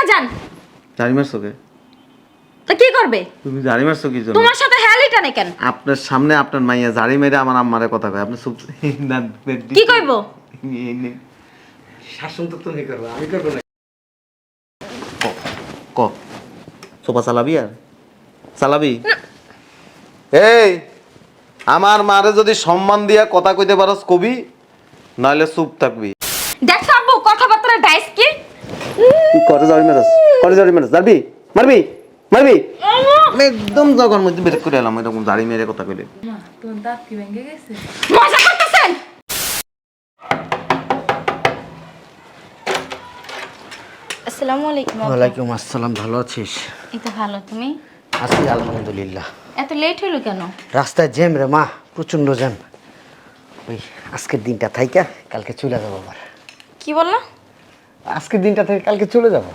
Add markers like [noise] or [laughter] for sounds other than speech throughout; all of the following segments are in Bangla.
একা যান। জারি মারছো কে? তা কি করবে? তুমি জারি মারছো কি জন্য? তোমার সাথে হেয়ালিটা কেন? আপনার সামনে আপনার মাইয়া জারি মেরে আমার আম্মারে কথা কয়। আপনি চুপ কি কইবো? শাসন তো তুমি করবে আমি করব না। ক ক। সোফা চালাবি আর? চালাবি? এই আমার মারে যদি সম্মান দিয়া কথা কইতে পারস কবি নাহলে চুপ থাকবি। দেখো আব্বু কথাবার্তা ডাইস কি? তুই করে যাবি মেরাস? করে যাবি মেরাস? যাবি মারবি? মারবি? আমি একদম জগর মধ্যে বের করে এলাম এরকম দাড়ি মেরে কথা কইলে। তোর দাঁত কি ভেঙে গেছে। মজা করতেছেন? আসসালামু আলাইকুম ওয়ালাইকুম আসসালাম ভালো আছিস? এই তো ভালো তুমি? আছি আলহামদুলিল্লাহ। এত লেট হলো কেন? রাস্তায় জ্যাম রে মা প্রচণ্ড জ্যাম। ওই আজকের দিনটা থাইকা কালকে চলে যাব আবার। কি বলল? আজকের দিনটা থেকে কালকে চলে যাব।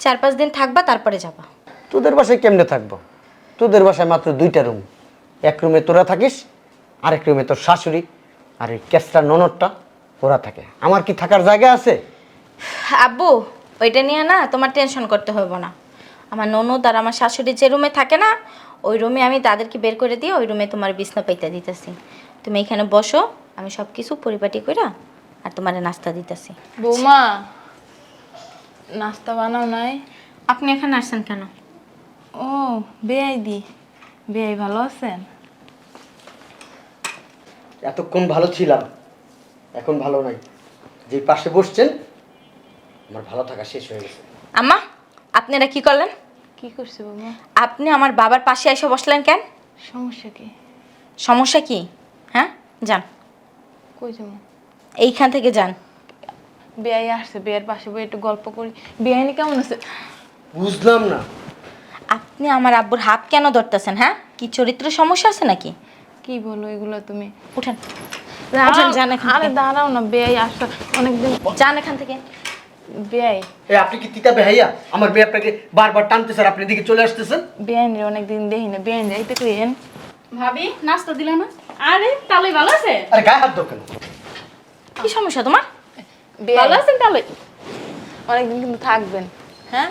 চার পাঁচ দিন থাকবা তারপরে যাবা। তোদের বাসায় কেমনে থাকব? তোদের বাসায় মাত্র দুইটা রুম। এক রুমে তোরা থাকিস আরেক রুমে তোর শাশুড়ি আর এই ক্যাসটা ননদটা ওরা থাকে। আমার কি থাকার জায়গা আছে? আব্বু ওইটা নিয়ে না তোমার টেনশন করতে হবে না। আমার ননদ আর আমার শাশুড়ি যে রুমে থাকে না ওই রুমে আমি তাদেরকে বের করে দিয়ে ওই রুমে তোমার বিছনা পাইতে দিতেছি। তুমি এখানে বসো আমি সব কিছু পরিপাটি কইরা আর তোমার নাস্তা দিতেছি। বৌমা নাস্তা বানাও নাই। আপনি এখানে আসছেন কেন? ও বেআই দি বেআই ভালো আছেন? এতক্ষণ ভালো ছিলাম এখন ভালো নাই। যে পাশে বসছেন আমার ভালো থাকা শেষ হয়ে গেছে। আম্মা আপনারা কি করলেন? কি করছে বৌমা? আপনি আমার বাবার পাশে এসে বসলেন কেন? সমস্যা কি? সমস্যা কি? হ্যাঁ যান। কই যাব? এইখান থেকে যান। বেআই আসছে বেয়ের পাশে বই একটু গল্প করি। বেআইনি কেমন আছে? বুঝলাম না। আপনি আমার আব্বুর হাত কেন ধরতেছেন হ্যাঁ? কি চরিত্রের সমস্যা আছে নাকি? কি বলো এগুলো তুমি? উঠেন। দাঁড়াও, যান এখান আরে থেকে। দাঁড়াও না বেআই আসছে অনেকদিন। যান এখান থেকে। বেআই। এ আপনি কি তিতা বেহাইয়া আমার মেয়ে আপনাকে বারবার টানতেছেন আপনি দিকে চলে আসতেছেন। বেআইন রে অনেকদিন দেখি না বেআইন যাইতে করেন ভাবি নাস্তা দিল না? আরে তাহলে ভালো আছে? আরে গায়ে হাত দাও কেন? কি সমস্যা তোমার? ভালো আছেন তাহলে? অনেকদিন কিন্তু থাকবেন। হ্যাঁ?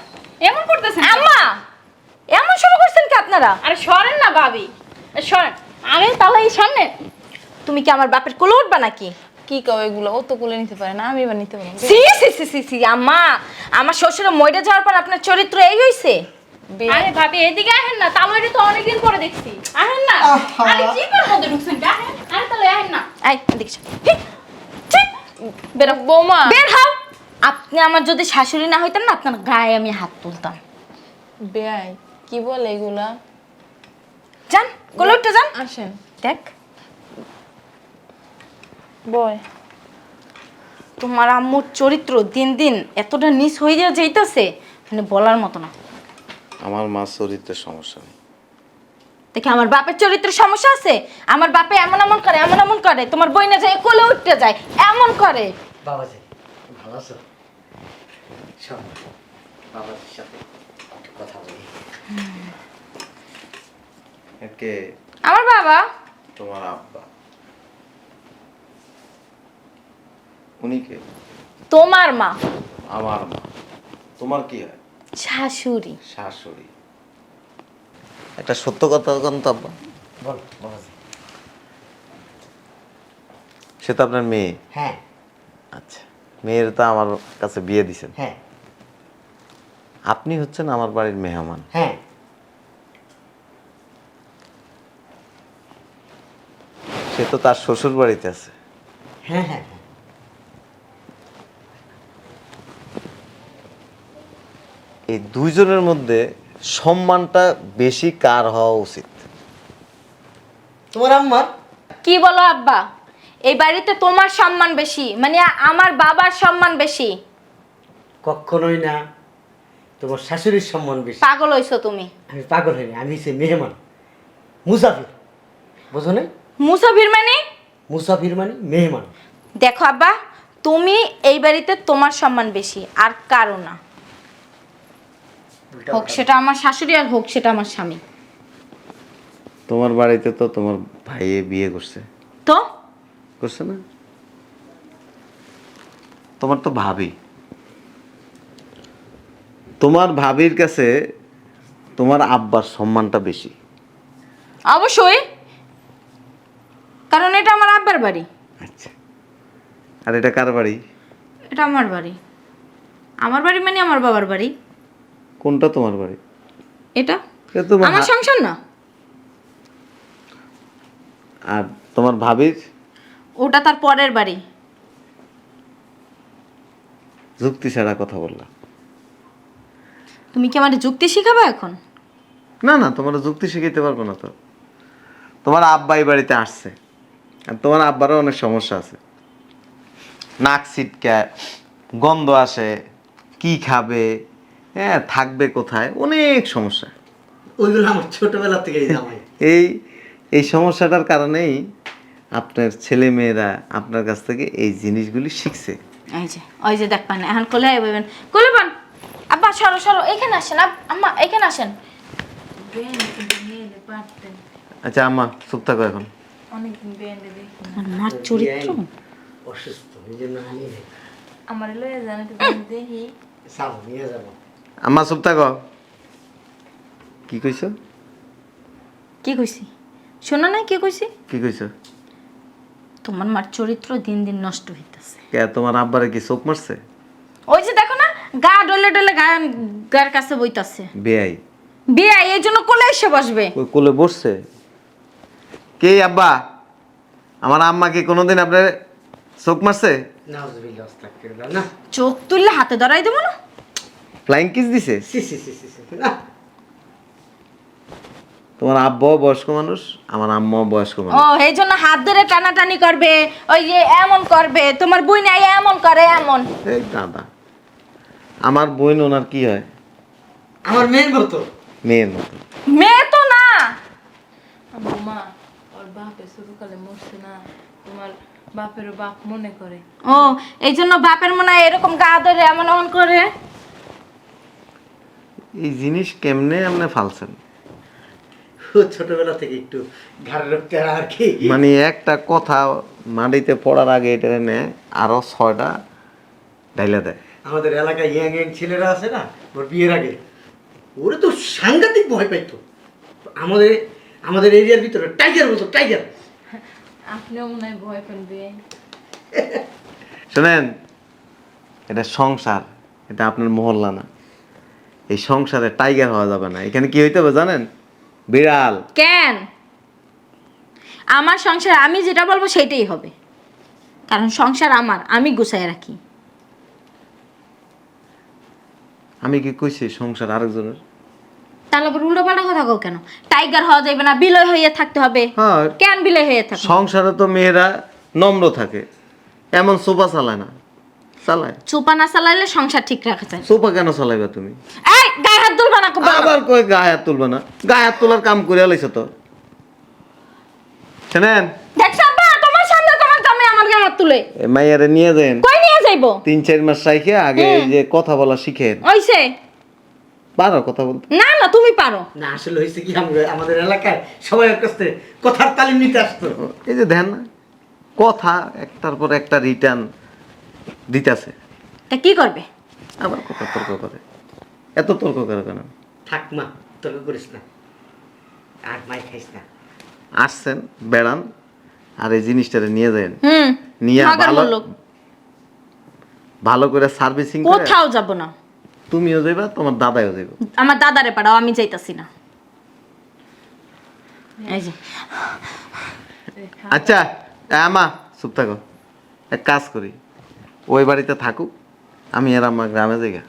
এমন করতেছেন আম্মা! এমন শুরু করছেন কি আপনারা? আরে সরেন না ভাবি। সরেন। আরে তাহলে এই সামনে তুমি কি আমার বাপের কোলে উঠবা নাকি? কি কও এগুলো? ও তো কোলে নিতে পারে না আমি এবার নিতে পারব। সি সি সি সি সি আম্মা! আমার শ্বশুরে মরে যাওয়ার পর আপনার চরিত্র এই হইছে। আরে ভাবি এদিকে আহেন না তাহলে তো অনেকদিন পরে দেখছি। আহেন না। আরে জিপের মধ্যে ঢুকছেন আহেন। আরে তাহলে আহেন না। এই এদিকে চল। হি, ছি, বেরো। বৌমা। বের হও। আপনি আমার যদি শাশুড়ি না হইতেন না আপনার গায়ে আমি হাত তুলতাম। বেআই কি বলে এগুলা? যান উঠতে যান। আসেন। দেখ। বয়। তোমার আম্মুর চরিত্র দিন দিন এতটা নিচ হয়ে যা যাইতেছে মানে বলার মতো না। আমার মা চরিত্রের সমস্যা নেই। দেখে আমার বাপের চরিত্রের সমস্যা আছে? আমার বাপে এমন এমন করে এমন এমন করে তোমার বই না যায় কোলে উঠতে যায় এমন করে। বাবাজি ভালো আছো? শোন বাবাজির সাথে একটু কথা বলি। কে আমার বাবা? তোমার আব্বা। উনি কে? তোমার মা। আমার মা। তোমার কি হয়? শাশুড়ি। শাশুড়ি। একটা সত্য কথা আব্বা। সে তো আপনার মেয়ে? হ্যাঁ। আচ্ছা মেয়ের তো আমার কাছে বিয়ে দিছেন। হ্যাঁ। আপনি হচ্ছেন আমার বাড়ির মেহমান। হ্যাঁ। সে তো তার শ্বশুর বাড়িতে আছে। হ্যাঁ হ্যাঁ হ্যাঁ। এই দুইজনের মধ্যে সম্মানটা বেশি কার হওয়া উচিত? তোমার আম্মার কি বলো আব্বা? এই বাড়িতে তোমার সম্মান বেশি মানে আমার বাবার সম্মান বেশি। কখনোই না তোমার শাশুড়ির সম্মান বেশি। পাগল হইছো তুমি। আমি পাগল হইনি আমি হচ্ছে মেহমান। মুসাফির বোঝো না মুসাফির মানে? মুসাফির মানে মেহমান। দেখো আব্বা তুমি এই বাড়িতে তোমার সম্মান বেশি আর কারও না। হোক সেটা আমার শাশুড়ি আর হোক সেটা আমার স্বামী। তোমার বাড়িতে তো তোমার ভাইয়ে বিয়ে করছে। তো? করছে না? তোমার তো ভাবি। তোমার ভাবির কাছে তোমার আব্বার সম্মানটা বেশি। অবশ্যই। কারণ এটা আমার আব্বার বাড়ি। আচ্ছা। আর এটা কার বাড়ি? এটা আমার বাড়ি। আমার বাড়ি মানে আমার বাবার বাড়ি। কোনটা তোমার বাড়ি? এটা? এটা তোমার আমার হা- সংসার না। আর তোমার ভাবির? ওটা তার পরের বাড়ি। যুক্তি ছাড়া কথা বললা। তুমি কি আমার যুক্তি শিখাবে এখন? না না তোমার যুক্তি শিখাইতে পারব না তো। তোমার আব্বা এই বাড়িতে আসছে। আর তোমার আব্বারও অনেক সমস্যা আছে। নাক ছিটকায় গন্ধ আসে কি খাবে হ্যাঁ থাকবে কোথায়? অনেক সমস্যা। ওইগুলো আমার ছোটবেলা থেকেই [laughs] জামাই। এই এই সমস্যাটার কারণেই আপনার ছেলে মেয়েরা আপনার কাছ থেকে এই জিনিসগুলি শিখছে। এই যে ওই যে দেখ পান এখন কোলে আইবেন কোলে পান। আব্বা সরো সরো এখানে আসেন। আম্মা এখানে আসেন। আচ্ছা আম্মা চুপ থাকো এখন। অনেকদিন দেখি। মার চরিত্র? অসুস্থ। আমার লয়ে জানে দেখি। যাব নিয়ে যাব। আম্মা চুপ থাকো। কি কইছো? কি কইছি? শোনো না কি কইছি? কি কইছো? তোমার মার চরিত্র দিন দিন নষ্ট হইতেছে। কে তোমার আব্বারে কি চোখ মারছে? ওই যে দেখো না গা ডলে ডলে গা গার কাছে বইতাছে। বেআই বিয়ে এই জন্য কোলে এসে বসবে। ওই কোলে বসছে? কে আব্বা? আমার আম্মা কি কোনোদিন আপনার চোখ মারছে? চোখ তুললে হাতে ধরাই দেবো না? ফ্লাইং কিস দিছে? সি সি সি সি সি না। তোমার আব্বাও বয়স্ক মানুষ আমার আম্মাও বয়স্ক ও এই জন্য হাত ধরে টানাটানি করবে ওই যে এমন করবে তোমার বই নাই এমন করে এমন। এই দাদা আমার বোন ওনার কি হয়? আমার মেয়ের মতো। মেয়ের মতো। মেয়ে তো না। আমার মা ওর বাপে মরছে না তোমার বাপেরও বাপ মনে করে। ও এই জন্য বাপের মনে হয় এরকম গা ধরে এমন এমন করে। এই জিনিস কেমনে আপনি ফালছেন? ও ছোটবেলা থেকে একটু ঘাড়ে রাখতে আর কি। মানে একটা কথা মাটিতে পড়ার আগে এটা এনে আরও ছয়টা ডাইলা দেয়। আমাদের এলাকায় ইয়াং ইয়াং ছেলেরা আছে না ওর বিয়ের আগে। ওরা তো সাংঘাতিক ভয় পাইতো। আমাদের আমাদের এরিয়ার ভিতরে টাইগার মতো টাইগার আপনিও মনে হয় ভয় পেন বিয়ে শোনেন এটা সংসার এটা আপনার মহল্লা না। এই সংসারে টাইগার হওয়া যাবে না। এখানে কি হইতে হবে জানেন? বিড়াল। কেন? আমার সংসার আমি যেটা বলব সেটাই হবে। কারণ সংসার আমার আমি গুছাই রাখি। আমি কি কইছি সংসার আরেকজনের? তাহলে আবার উল্টো পাল্টা কথা কও কেন? টাইগার হওয়া যাবে না বিলয় হইয়া থাকতে হবে। হ্যাঁ। কেন বিলয় হইয়া থাকে সংসারে তো মেয়েরা নম্র থাকে এমন সোফা চালায় না। চালায়। চুপা না চালাইলে সংসার ঠিক রাখা যায় সোফা কেন চালাইবা তুমি? এই গায়ে হাত তুলবা না আবার কই গায়ে হাত তুলবে না? গায়ে হাত তোলার কাম করে লাইছো তো। শোনেন? দেখছ আব্বা তোমার সামনে তোমার জামাই আমার গায়ে হাত তুলে। এ মাইয়ারে নিয়ে যান কই নিয়ে যাইবো? তিন চার মাস রাইখে আগে এই যে কথা বলা শিখেন। ওইসে পারো কথা বলতে। না না তুমি পারো। না আসলে হয়েছে কি আমরা আমাদের এলাকায় সবাই কাছ কথার তালিম নিতে আসতো। এই যে ধ্যান না। কথা একটার পর একটা রিটার্ন দিতেছে। তা কি করবে? আবার কথা তর্ক করে? এত তর্ক করে কেন? থাক মা তর্ক করিস না। আর মাই খাইস না। আসছেন বেড়ান আর এই জিনিসটারে নিয়ে যান নিয়ে ভালো ভালো করে সার্ভিসিং কোথাও যাব না। তুমিও যাইবা তোমার দাদাও যাইব। আমার দাদারে পাঠাও আমি যাইতাছি না। এই যে। আচ্ছা আমা চুপ থাকো। এক কাজ করি। ওই বাড়িতে থাকুক আমি আর আমার গ্রামে যাইগা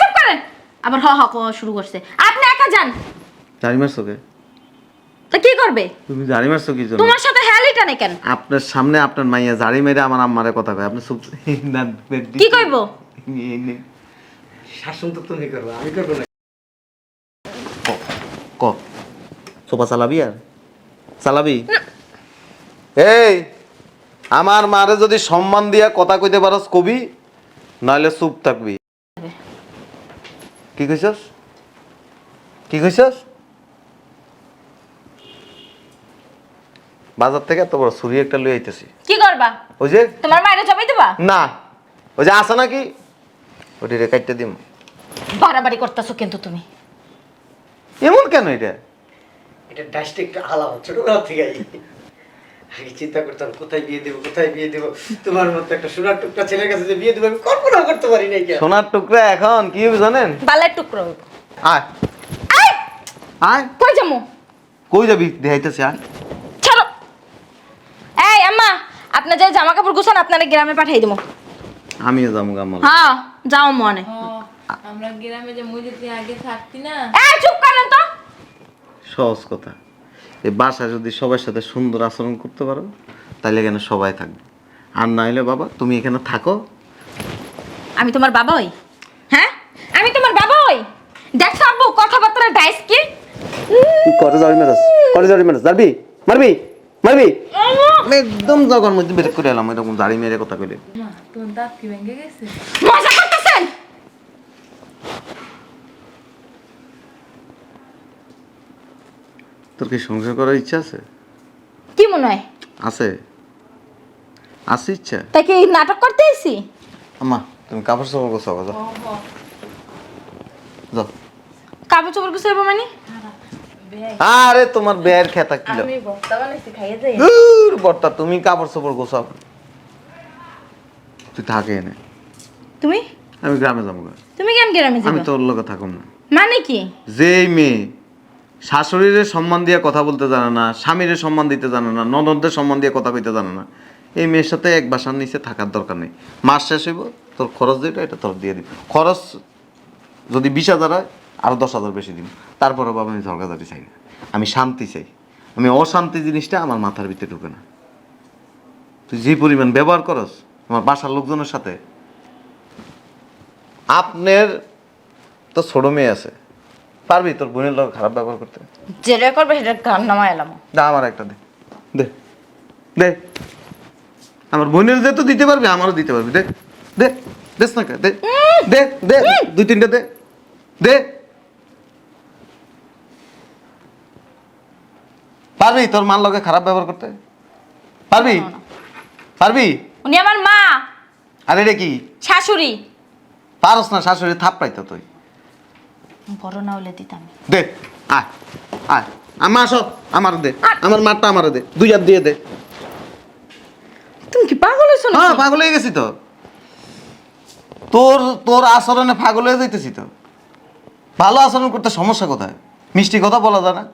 চুপ করেন! আবার হ হ ক- শুরু করছে। আপনি একা যান। জানি মারছো কে? তা কি করবে? তুমি জানি মারছো কি জন্য? তোমার সাথে হেয়ালিটা নেই কেন? আপনার সামনে আপনার মাইয়া জাড়ি মেরে আমার আম্মারে কথা কয়। আপনি চুপ না, কি কইব? এই নে। শাসন তো তুমি করব আমি করব না। ক- ক। সোফা চালাবি আর? চালাবি? এই! আমার মারে যদি সম্মান দিয়া কথা কইতে পারস কবি নইলে চুপ থাকবি। কি কইছস? কি কইছস? বাজার থেকে এত বড় ছুরি একটা লই আইতেছি। কি করবা? ওই যে তোমার মায়ের জবাই দেবা? না। ওই যে আসে নাকি? ওটি রে কাটতে দিম। বাড়াবাড়ি করতেছো কিন্তু তুমি। এমন কেন এটা? এটা ডাস্টে একটু আলাদা ছোটবেলা থেকে আগে চিন্তা করতাম কোথায় বিয়ে দেবো কোথায় বিয়ে দেবো? তোমার মতো একটা সোনার টুকটা ছেলের কাছে যে বিয়ে দেবো আমি কল্পনা করতে পারি নাই কেন? সোনার টুকরা এখন কি হবে জানেন? বালের টুকরো। আয়। আয়! আয়। কই যামু কই যাবি? দেখাইতেছি আয়। ছাড়ো! এই আম্মা আপনার যে জামা কাপড় গুছান আপনারা গ্রামে পাঠাই দেবো। আমিও যাব গামাল হ্যাঁ যাও মনে। আমরা গ্রামে যে আগে থাকতি না? এই চুপ করেন তো। সহজ কথা। এই বাসায় যদি সবার সাথে সুন্দর আচরণ করতে পারো তাহলে এখানে সবাই থাকবে। আর না হলে বাবা তুমি এখানে থাকো। আমি তোমার বাবা হই? হ্যাঁ? আমি তোমার বাবা হই? দেখছ আব্বু কথাবার্তা ডাইস কি? তুই করে যাবি মেরাজ করে যাবি মেরাজ যাবি মারবি? মারবি? আমি একদম জগর মধ্যে বের করে এলাম এরকম দাড়ি মেরে কথা কইলে। মা তোমার দাঁত কি ভেঙে গেছে? মজা করতেছেন? তোর কি সংসার করার ইচ্ছা আছে? কি মনে হয়? আছে। আছে ইচ্ছা। তাই কি নাটক করতে এসি আম্মা তুমি কাপড় চোপড় গোছাও যাও। যাও। কাপড় চোপড় গুছাইবো মানে? আরে তোমার বেয়ের খেতা কিলো আমি ভর্তা বানাইছি খাইয়ে যাই। দূর বর্তা তুমি কাপড় চোপড় গোছাও। তুই থাকে এনে। তুমি? আমি গ্রামে যাব তুমি কেন গ্রামে আমি যাবে? তোর লোকে থাকুম না। মানে কি? যেই মেয়ে। শাশুড়ির সম্মান দিয়ে কথা বলতে জানে না, স্বামীর সম্মান দিতে জানে না, ননদদের সম্মান দিয়ে কথা কইতে জানে না। এই মেয়ের সাথে এক বাসার নিচে থাকার দরকার নেই। মাস শেষ হইব, তোর খরচ যেটা, এটা তোর দিয়ে দিবি। খরচ যদি বিশ হাজার হয় আরও দশ হাজার বেশি দিব। তারপরে বাবা আমি ঝগড়াঝাটি চাই না। আমি শান্তি চাই। আমি অশান্তি জিনিসটা আমার মাথার ভিতরে ঢুকে না। তুই যে পরিমাণ ব্যবহার করস, আমার বাসার লোকজনের সাথে, আপনার তো ছোট মেয়ে আছে। পারবি? তোর বোনের লোক খারাপ ব্যবহার করতে? যেটা করবে সেটা গান নামায় এলাম। দা আমার একটা দে। দে। দে। আমার বোনের যে তো দিতে পারবি আমারও দিতে পারবি। দে। দে। দেস না দে। দে দে। দুই তিনটা দে। দে। পারবি তোর মার লগে খারাপ ব্যবহার করতে? পারবি? পারবি? উনি আমার মা। আর এটা কি? শাশুড়ি। পারস না শাশুড়ি থাপ পাইতো তুই। বড় না হলে দিতাম। দে আয় আয়। আমার সব আমার দে আমার মারটা আমার দে দুই হাত দিয়ে দে। তুমি কি পাগল হয়েছো হ্যাঁ পাগল হয়ে গেছি তো। তোর তোর আচরণে পাগল হয়ে যাইতেছি তো। ভালো আচরণ করতে সমস্যা কোথায়? মিষ্টি কথা বলা যায় না।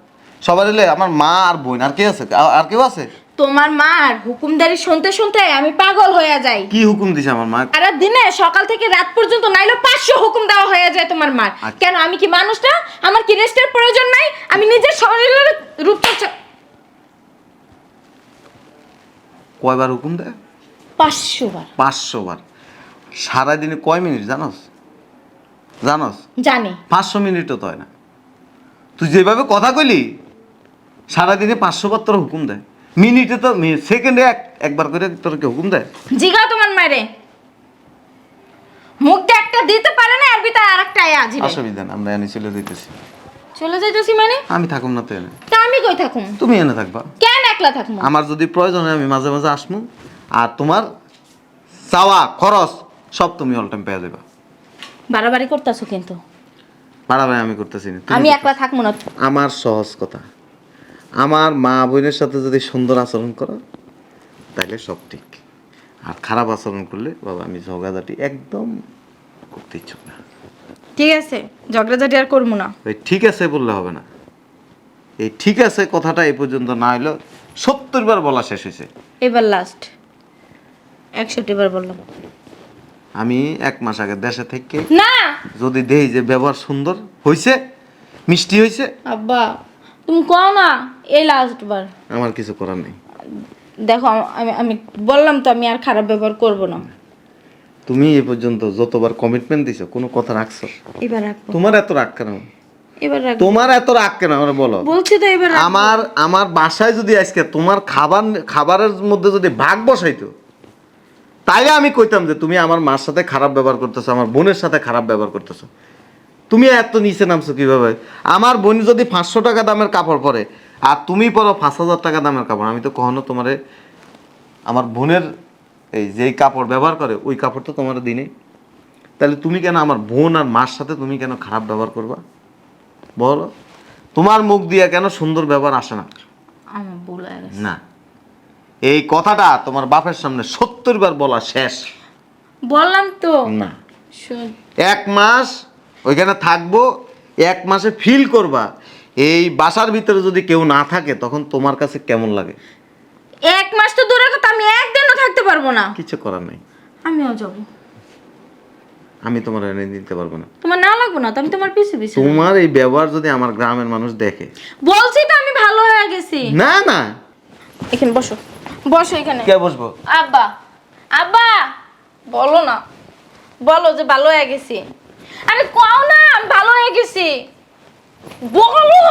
সবাই এলে আমার মা আর বোন আর কে আছে? আর কেউ আছে? তোমার মার হুকুমদারি শুনতে শুনতে আমি পাগল হয়ে যাই। কি হুকুম দিছে আমার মা? সারা দিনে সকাল থেকে রাত পর্যন্ত নাইলে পাঁচশো হুকুম দেওয়া হয়ে যায় তোমার মার। আচ্ছা। কেন আমি কি মানুষটা আমার কি রেস্টের প্রয়োজন নাই? আমি নিজের শরীরের রূপচর্চা কয়বার হুকুম দেয়? পাঁচশো বার পাঁচশো বার সারাদিনে কয় মিনিট জানোস? জানোস? জানি। পাঁচশো মিনিটও তো হয় না। তুই যেভাবে কথা কইলি সারাদিনে পাঁচশো বার তোর হুকুম দেয়। মিনিটে তো সেকেন্ডে এক একবার করে তোর কি হুকুম দেয়। জিগাও তোমার মায়েরে। মুখ দিয়ে একটা দিতে পারে না আর ভিতরে আর একটা আজি অসুবিধা না আমরা এনে চলে যেতেছি চলে যাইতেছি মানে? আমি থাকুম না তো এনে। তা আমি কই থাকুম? তুমি এনে থাকবা। কেন একলা থাকব আমার যদি প্রয়োজন হয় আমি মাঝে মাঝে আসমু। আর তোমার চাওয়া খরচ সব তুমি অল টাইম পেয়ে দেবা বাড়াবাড়ি করতেছো কিন্তু। বাড়াবাড়ি আমি করতেছি না। আমি একলা থাকব না। আমার সহজ কথা। আমার মা বোনের সাথে যদি সুন্দর আচরণ করো তাহলে সব ঠিক। আর খারাপ আচরণ করলে বাবা আমি ঝগড়াঝাটি একদম করতে ইচ্ছুক না। ঠিক আছে ঝগড়াঝাটি আর করব না। ওই ঠিক আছে বললে হবে না। এই ঠিক আছে কথাটা এই পর্যন্ত না হইল সত্তর বার বলা শেষ হয়েছে। এবার লাস্ট একষট্টি বার বললাম। আমি এক মাস আগে দেশে থেকে না! যদি দেই যে ব্যবহার সুন্দর হয়েছে মিষ্টি হয়েছে আব্বা তুমি কও না। এই লাস্ট বার। আমার কিছু করার নেই। দেখো আমি আমি বললাম তো আমি আর খারাপ ব্যবহার করব না। তুমি এ পর্যন্ত যতবার কমিটমেন্ট দিছো কোনো কথা রাখছো? এবার রাখব। তোমার এত রাগ কেন? এবার রাখব। তোমার এত রাগ কেন? আমার বলো। বলছি তো এবার রাখব। আমার আমার বাসায় যদি আজকে তোমার খাবার খাবারের মধ্যে যদি ভাগ বসাইতো তাইলে আমি কইতাম যে তুমি আমার মার সাথে খারাপ ব্যবহার করতেছো আমার বোনের সাথে খারাপ ব্যবহার করতেছো। তুমি এত নিচে নামছো কীভাবে? আমার বোন যদি পাঁচশো টাকা দামের কাপড় পরে আর তুমি পরো পাঁচ হাজার টাকা দামের কাপড়। আমি তো কখনো তোমারে আমার বোনের এই যেই কাপড় ব্যবহার করে ওই কাপড় তো তোমার দিনে তাহলে তুমি কেন আমার বোন আর মার সাথে তুমি কেন খারাপ ব্যবহার করবা? বলো। তোমার মুখ দিয়ে কেন সুন্দর ব্যবহার আসে না? না। এই কথাটা তোমার বাপের সামনে সত্তর বার বলা শেষ। বললাম তো। না। এক মাস ওইখানে থাকব এক মাসে ফিল করবা। এই বাসার ভিতরে যদি কেউ না থাকে তখন তোমার কাছে কেমন লাগে? এক মাস তো দূরের কথা আমি একদিনও থাকতে পারব না। কিছু করার নেই। আমিও যাব। আমি তোমার এনে দিতে পারব না। তোমার না লাগবো না তো? আমি তোমার পিছু পিছু তোমার এই ব্যবহার যদি আমার গ্রামের মানুষ দেখে। বলছি তো আমি ভালো হয়ে গেছি। না না। এখানে বসো। বসো এখানে। কে বসবো? আব্বা। আব্বা বলো না। বলো যে ভালো হয়ে গেছি। আরে কও না আমি ভালো হয়ে গেছি। বলো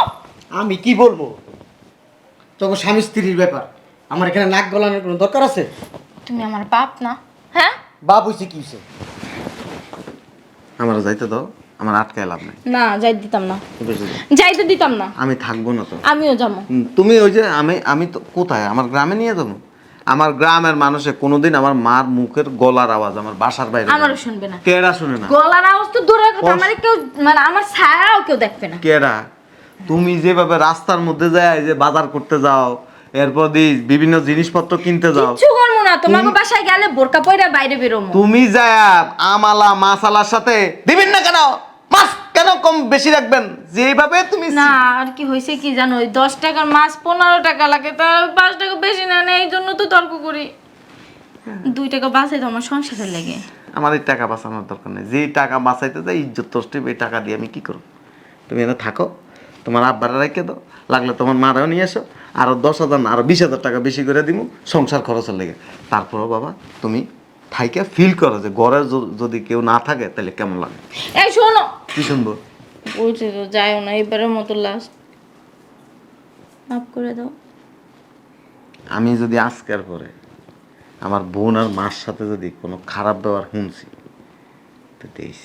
আমি কি বলব? তখন স্বামী স্ত্রীর ব্যাপার। আমার এখানে নাক গলানোর কোনো দরকার আছে? তুমি আমার বাপ না হ্যাঁ? বাপ হইছে কি হইছে? আমার যাইতে দাও আমার আটকায় লাভ নাই। না যাই দিতাম না। যাইতে দিতাম না। আমি থাকব না তো। আমিও যাব। তুমি ওই যে আমি আমি তো কোথায়? আমার গ্রামে নিয়ে যাব? আমার গ্রামের মানুষে কোনোদিন আমার মার মুখের গলার আওয়াজ আমার বাসার বাইরে আমারও শুনবে না। কেডা শুনে না? গলার আওয়াজ তো দূরের কথা আমার কেউ মানে আমার ছায়াও কেউ দেখবে না। কেডা? তুমি যেভাবে রাস্তার মধ্যে যায় যে বাজার করতে যাও এরপর দি বিভিন্ন জিনিসপত্র কিনতে যাও কিচ্ছু করব না তোমাকে বাসায় গেলে বোরকা পয়রা বাইরে বেরোমো তুমি যায় আমালা মাসালার সাথে বিভিন্ন কেন? কম বেশি রাখবেন? যেভাবে তুমি না আর কি হয়েছে কি জানো? ওই দশ টাকার মাছ পনেরো টাকা লাগে তা পাঁচ টাকা বেশি না নেই এই জন্য তো তর্ক করি। দুই টাকা বাঁচাই তো আমার সংসারের লেগে। আমার এই টাকা বাঁচানোর দরকার নেই। যে টাকা বাঁচাইতে যাই ইজ্জত তষ্টি এই টাকা দিয়ে আমি কি করব? তুমি এনে থাকো তোমার আব্বারা রেখে দাও লাগলে তোমার মারাও নিয়ে এসো আরও দশ হাজার না আরও বিশ হাজার টাকা বেশি করে দিব সংসার খরচের লেগে। তারপরও বাবা তুমি থাইকে ফিল করো যে ঘরে যদি কেউ না থাকে তাহলে কেমন লাগে? এই শোনো! কি শুনব বলছি তো যাইও না এবারের মতো লাস্ট মাফ করে দাও। আমি যদি আজকের পরে আমার বোন আর মার সাথে যদি কোনো খারাপ ব্যবহার শুনছি তো দেশ।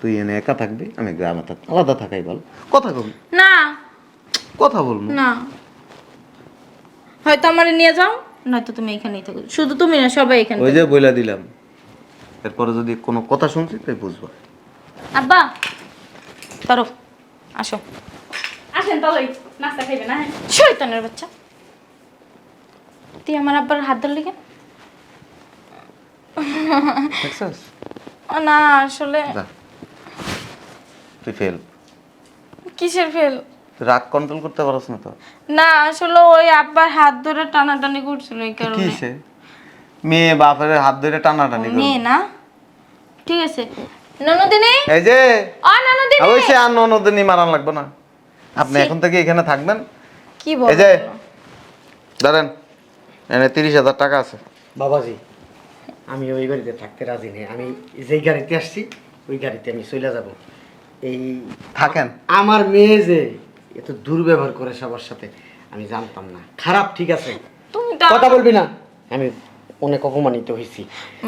তুই এনে একা থাকবি আমি গ্রামে থাকব আলাদা থাকাই ভালো। কথা বলবি না। কথা বলব। না। হয়তো আমার নিয়ে যাও নয়তো তুমি এখানেই থাকো। শুধু তুমি না সবাই এখানে ওই যে বইলা দিলাম। এরপরে যদি কোনো কথা শুনছি তাই বুঝব। আব্বা। ধরো আসো। আসেন তাহলে নাস্তা খাইবেন হ্যাঁ শয়তানের বাচ্চা। তুই আমার আব্বার হাত ধরলি কেন? ও না আসলে তুই ফেল কিসের ফেল রাগ কন্ট্রোল করতে পারছ না তো। না আসলে ওই আব্বার হাত ধরে টানাটানি করছিল এই কারণে। কিসে? মেয়ে বাপের হাত ধরে টানাটানি করবে। মেয়ে না। ঠিক আছে। ননদিনী? এই যে। ও ননদিনী। অবশ্যই আর ননদিনী মারান লাগবে না। আপনি এখন থেকে এখানে থাকবেন। কি এই যে ধরেন এনে তিরিশ হাজার টাকা আছে। বাবাজি আমি ওই বাড়িতে থাকতে রাজি নেই। আমি যেই গাড়িতে আসছি ওই গাড়িতে আমি চলে যাব। এই থাকেন। আমার মেয়ে যে এত দুর্ব্যবহার করে সবার সাথে আমি জানতাম না। খারাপ ঠিক আছে। তুমি কথা বলবি না। আমি অনেক অপমানিত হয়েছি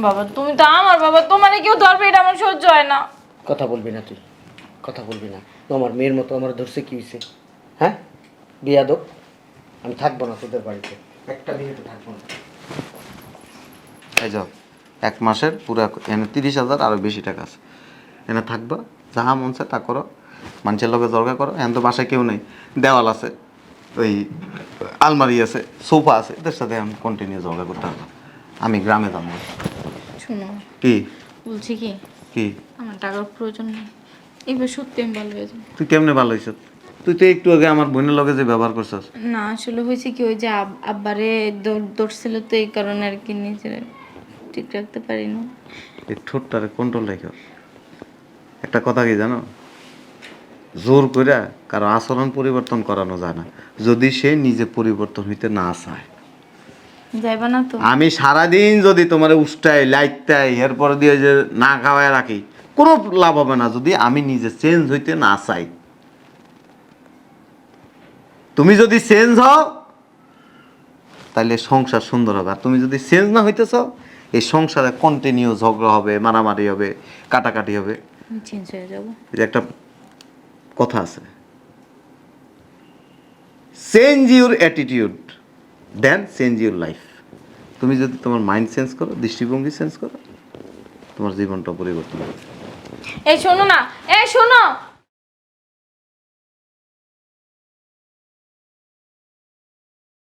বাবা তুমি তো আমার বাবা তোমার কেউ ধরবে এটা আমার সহ্য হয় না। কথা বলবি না তুই কথা বলবি না। তো আমার মেয়ের মতো আমার ধরছে কি হয়েছে হ্যাঁ? বিয়া দো আমি থাকব না তোদের বাড়িতে। একটা মিনিটও থাকব না। এই যাও এক মাসের পুরা এনে তিরিশ হাজার আরও বেশি টাকা আছে। এনে থাকবা যাহা মন চায় তা করো। মানুষের লোকে দরকার করো এখন তো বাসায় কেউ নেই। দেওয়াল আছে ওই আলমারি আছে সোফা আছে এদের সাথে আমি কন্টিনিউ ঝগড়া করতে হবে আমি গ্রামে যাব। শুনো। কি? বলছি কি? কি? আমার টাকার প্রয়োজন নেই। এবার সত্যি আমি ভালো হয়ে যাব। তুই কেমনে ভালো হইছ তুই তো একটু আগে আমার বোনের লগে যে ব্যবহার করছিস। না আসলে হয়েছে কি ওই যে আব- আব্বারে দৌড় দৌড়ছিল তো এই কারণে আর কি নিজের ঠিক রাখতে পারি না। এই ঠোঁটটারে কন্ট্রোল রেখো একটা কথা কি জানো? জোর কইরা কারও আচরণ পরিবর্তন করানো যায় না। যদি সে নিজে পরিবর্তন হইতে না চায়। যাইবা না তো। আমি সারাদিন যদি তোমার উষ্টাই লাইটটাই এরপরে দিয়ে যে না খাওয়ায় রাখি কোনো লাভ হবে না যদি আমি নিজে চেঞ্জ হইতে না চাই। তুমি যদি চেঞ্জ হও তাহলে সংসার সুন্দর হবে। আর তুমি যদি চেঞ্জ না হইতেছ এই সংসারে কন্টিনিউ ঝগড়া হবে মারামারি হবে কাটাকাটি হবে। চেঞ্জ হয়ে যাব। একটা কথা আছে। Change your attitude then change your life তুমি যদি তোমার মাইন্ড চেঞ্জ করো, দৃষ্টিভঙ্গি চেঞ্জ করো, তোমার জীবনটা পরিবর্তন হবে। এই শোনো না, এই শোনো!